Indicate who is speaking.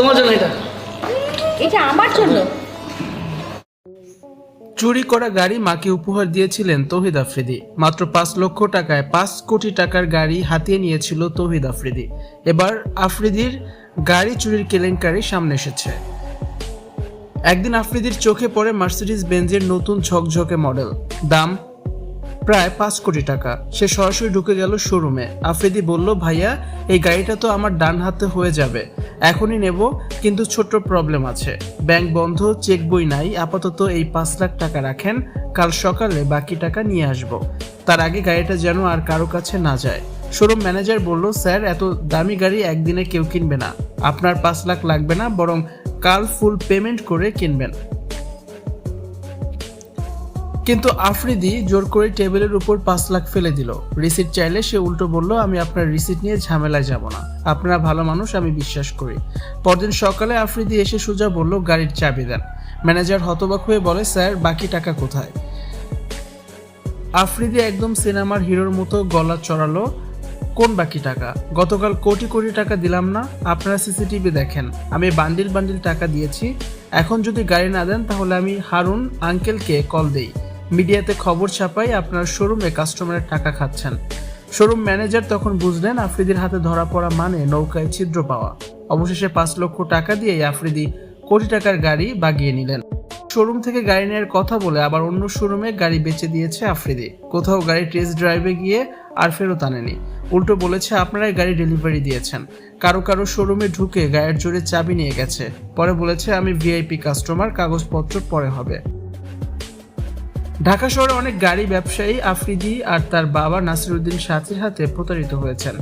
Speaker 1: তোমার জন্য এটা।
Speaker 2: এটা আমার জন্য।
Speaker 3: চুরি করা গাড়ি মাকে উপহার দিয়েছিলেন তৌহিদ আফ্রিদি। মাত্র পাঁচ লক্ষ টাকায় পাঁচ কোটি টাকার গাড়ি হাতিয়ে নিয়েছিল তৌহিদ আফ্রিদি। এবার আফ্রিদির গাড়ি চুরির কেলেঙ্কারি সামনে এসেছে। একদিন আফ্রিদির চোখে পড়ে মার্সিডিজ বেঞ্জের নতুন ঝকঝকে মডেল। দাম প্রায় পাঁচ কোটি টাকা। সে সরাসরি ঢুকে গেল শোরুমে। আফ্রিদি বলল ভাইয়া এই গাড়িটা তো আমার ডান হাতে হয়ে যাবে। এখনই নেব, কিন্তু ছোট্ট প্রবলেম আছে। ব্যাংক বন্ধ, চেক বই নাই, আপাতত এই পাঁচ লাখ টাকা রাখেন, কাল সকালে বাকি টাকা নিয়ে আসব। তার আগে গাড়িটা যেন আর কারও কাছে না যায়। শোরুম ম্যানেজার বলল, স্যার, এত দামি গাড়ি একদিনে কেউ কিনবে না। আপনার পাঁচ লাখ লাগবে না, বরং কাল ফুল পেমেন্ট করে কিনবেন। কিন্তু আফ্রিদি জোর করে টেবিলের উপর পাঁচ লাখ ফেলে দিল। রিসিট চাইলে সে উল্টো বলল, আমি আপনার রিসিট নিয়ে ঝামেলায় যাব না। আপনারা ভালো মানুষ, আমি বিশ্বাস করি। পরদিন সকালে আফ্রিদি এসে সোজা বলল, গাড়ির চাবি দেন। ম্যানেজার হতবাক হয়ে বলে, স্যার, বাকি টাকা কোথায়? আফ্রিদি একদম সিনেমার হিরোর মতো গলা চড়ালো, কোন বাকি টাকা? গতকাল কোটি কোটি টাকা দিলাম না। আপনারা সিসিটিভি দেখেন। আমি বান্ডিল বান্ডিল টাকা দিয়েছি। এখন যদি গাড়ি না দেন, তাহলে আমি হারুন, আঙ্কেলকে কল দেই। মিডিয়াতে খবর ছাপাই আপনার শোরুমে কাস্টমারের টাকা খাচ্ছেন। শোরুম ম্যানেজার তখন বুঝলেন আফ্রিদির হাতে ধরা পড়া মানে নৌকায় ছিদ্র পাওয়া। অবশেষে পাঁচ লক্ষ টাকা দিয়ে আফ্রিদি কোটি টাকার গাড়ি বাগিয়ে নিলেন। শোরুম থেকে গাড়ি নেওয়ার কথা বলে আবার অন্য শোরুমে গাড়ি বেচে দিয়েছে আফ্রিদি। কোথাও গাড়ি টেস্ট ড্রাইভে গিয়ে আর ফেরত আনেনি। উল্টো বলেছে, আপনারাই গাড়ি ডেলিভারি দিয়েছেন। কারও কারও শোরুমে ঢুকে গায়ের জোরে চাবি নিয়ে গেছে। পরে বলেছে, আমি ভিআইপি কাস্টমার, কাগজপত্র পরে হবে। ঢাকা শহরে অনেক গাড়ি ব্যবসায়ী আফ্রিদি আর তার বাবা নাসিরুদ্দিন সাথে সাথে প্রতারিত হয়েছেন।